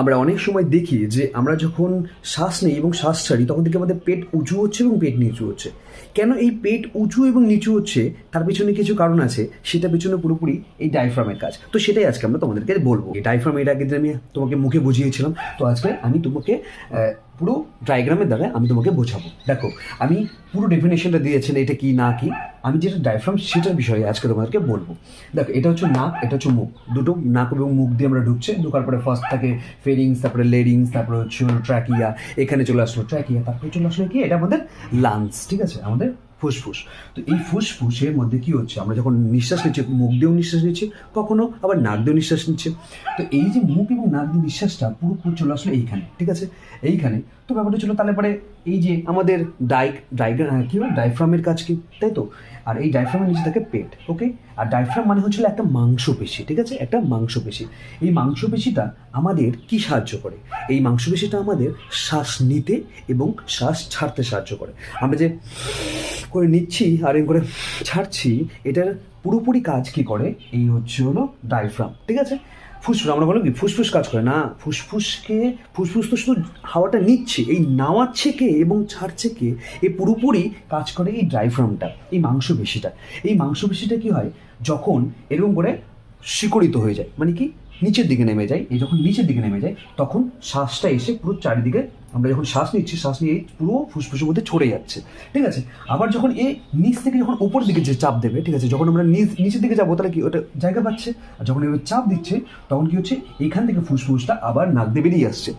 আমরা অনেক সময় দেখি যে আমরা যখন শ্বাস নিই এবং শ্বাস ছাড়ি, তখন দেখি আমাদের পেট উঁচু হচ্ছে এবং পেট নিচু হচ্ছে। কেন এই পেট উঁচু এবং নিচু হচ্ছে? তার পিছনে কিছু কারণ আছে সেটা পিছনে পুরোপুরি এই ডায়ফ্রামের কাজ। তো সেটাই আজকে আমরা তোমাদেরকে বলব। এই ডাইফ্রাম এটা দিন আমি তোমাকে মুখে বুঝিয়েছিলাম, তো আজকে আমি তোমাকে পুরো ডায়াগ্রামের দ্বারা আমি তোমাকে বোঝাবো। দেখো, আমি পুরো ডেফিনেশনটা দিয়েছেন এটা কি, না কি। আমি যেটা ডায়াফ্রাম সেটার বিষয়ে আজকে তোমাদেরকে বলব। দেখো, এটা হচ্ছে নাক, এটা হচ্ছে মুখ। দুটো নাক এবং মুখ দিয়ে আমরা ঢুকছে। ঢুকার পরে ফার্স্ট থাকে ফেরিংস তারপরে লেডিংস তারপরে হচ্ছে ট্র্যাকিয়া এখানে চলে আসলো ট্র্যাকিয়া তারপরে চলে আসলো কি? এটা আমাদের লাংস ঠিক আছে? আমাদের ফুসফুস। তো এই ফুসফুসের মধ্যে কি হচ্ছে? আমরা যখন নিঃশ্বাস নিচ্ছি, মুখ দিয়েও নিঃশ্বাস নিচ্ছি, কখনো আবার নাক দিয়েও নিঃশ্বাস নিচ্ছে। তো এই যে মুখ এবং নাক দিয়ে নিঃশ্বাসটা পুরোপুরি চলে আসলো এইখানে, ঠিক আছে? এইখানে। তো ব্যাপারটা ছিল তাহলে পরে এই যে আমাদের ডাই ডাইগ্রা কি বলে ডাইফ্রামের কাজ কি? তাই তো? আর এই ডাইফ্রামের নিচে থাকে পেট ওকে আর ডাইফ্রাম মানে হচ্ছিল একটা মাংসপেশি, ঠিক আছে? একটা মাংসপেশি। এই মাংসপেশিটা আমাদের কি সাহায্য করে? এই মাংসপেশিটা আমাদের শ্বাস নিতে এবং শ্বাস ছাড়তে সাহায্য করে। আমরা যে করে নিচ্ছি আর করে ছাড়ছি, এটার পুরোপুরি কাজ কি করে? এই হচ্ছে হলো ডাইফ্রাম ঠিক আছে? ফুসফুস, আমরা বললাম কি, ফুসফুস কাজ করে। না, ফুসফুসকে, ফুসফুস তো শুধু হাওয়াটা নিচ্ছে, এই নাওয়াচ্ছে কে এবং ছাড়ছে কে, এ পুরোপুরি কাজ করে এই ড্রাইফ্রামটা এই মাংসপেশিটা। এই মাংসপেশিটা কি হয়? যখন এরকম করে শিকড়িত হয়ে যায় মানে কি, নিচের দিকে নেমে যায়, এই যখন নিচের দিকে নেমে যায়, তখন শ্বাসটা এসে পুরো চারিদিকে আমরা যখন শ্বাস নিচ্ছি, শ্বাস নিয়ে পুরো ফুসফুসের মধ্যে ছড়ে যাচ্ছে। ঠিক আছে? আবার যখন এই নিচ থেকে যখন উপর দিকে যে চাপ দেবে, ঠিক আছে? যখন আমরা নিচ নিচের দিকে যাব, তাহলে কি ওটা জায়গা পাচ্ছে? আর যখন এবার চাপ দিচ্ছে, তখন কি হচ্ছে? এইখান থেকে ফুসফুসটা আবার নাক দিয়ে বেরিয়ে আসছে।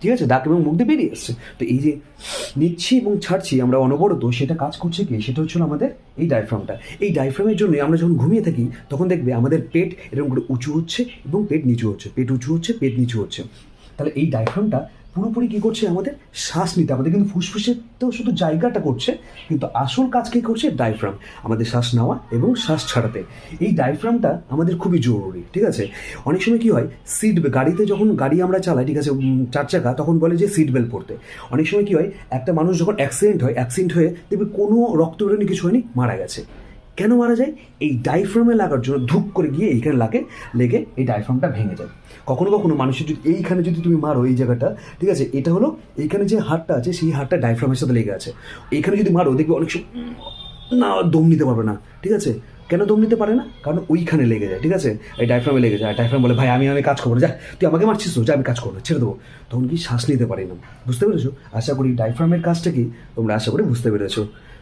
ঠিক আছে? ডাক এবং মুখ দিয়ে বেরিয়ে আসছে। তো এই যে নিচ্ছি এবং ছাড়ছি, আমরা অনবরত সেটা কাজ করছে কি? সেটা হচ্ছিল আমাদের এই ডাইফ্রামটা এই ডাইফ্রামের জন্য আমরা যখন ঘুমিয়ে থাকি, তখন দেখবে আমাদের পেট এরকম করে উঁচু হচ্ছে এবং পেট নিচু হচ্ছে। পেট উঁচু হচ্ছে, পেট নিচু হচ্ছে। তাহলে এই ডাইফ্রামটা পুরোপুরি কী করছে আমাদের? শ্বাস নিতে। আমাদের কিন্তু ফুসফুসের তো শুধু জায়গাটা করছে, কিন্তু আসল কাজ কী করছে? ডাইফ্রাম আমাদের শ্বাস নেওয়া এবং শ্বাস ছাড়াতে। এই ডাইফ্রামটা আমাদের খুবই জরুরি, ঠিক আছে? অনেক সময় কী হয় সিট গাড়িতে যখন গাড়ি আমরা চালাই, ঠিক আছে চার চাকা, তখন বলে যে সিট বেল্ট পরতে। অনেক সময় কী হয়, একটা মানুষ যখন অ্যাক্সিডেন্ট হয় অ্যাক্সিডেন্ট হয়ে দেখবে কোনো রক্ত বেরোনি কিছু হয়নি, মারা গেছে। কেন মারা যায়? এই ডাইফ্রামে লাগার জন্য ধূপ করে গিয়ে এইখানে লাগে, লেগে এই ডাইফ্রামটা ভেঙে যায়। কখনো কখনো মানুষের যদি এইখানে যদি তুমি মারো এই জায়গাটা, ঠিক আছে, এটা হলো এইখানে যে হাড়টা আছে, সেই হাড়টা ডাইফ্রামের সাথে লেগে আছে। এইখানে যদি মারো, দেখবে অনেক সময় না, দম নিতে পারবে না, ঠিক আছে? কেন দম নিতে পারে না? কারণ ওইখানে লেগে যায়, ঠিক আছে? এই ডাইফ্রামে লেগে যায় ডাইফ্রাম বলে, ভাই, আমি আমি কাজ করব, যা, তুই আমাকে মারছিস তো, যা, আমি কাজ করব, ছেড়ে দেবো। তখন কি শ্বাস নিতে পারি না। বুঝতে পেরেছ? আশা করি ডাইফ্রামের কাজটা কি? তোমরা আশা করি বুঝতে পেরেছ।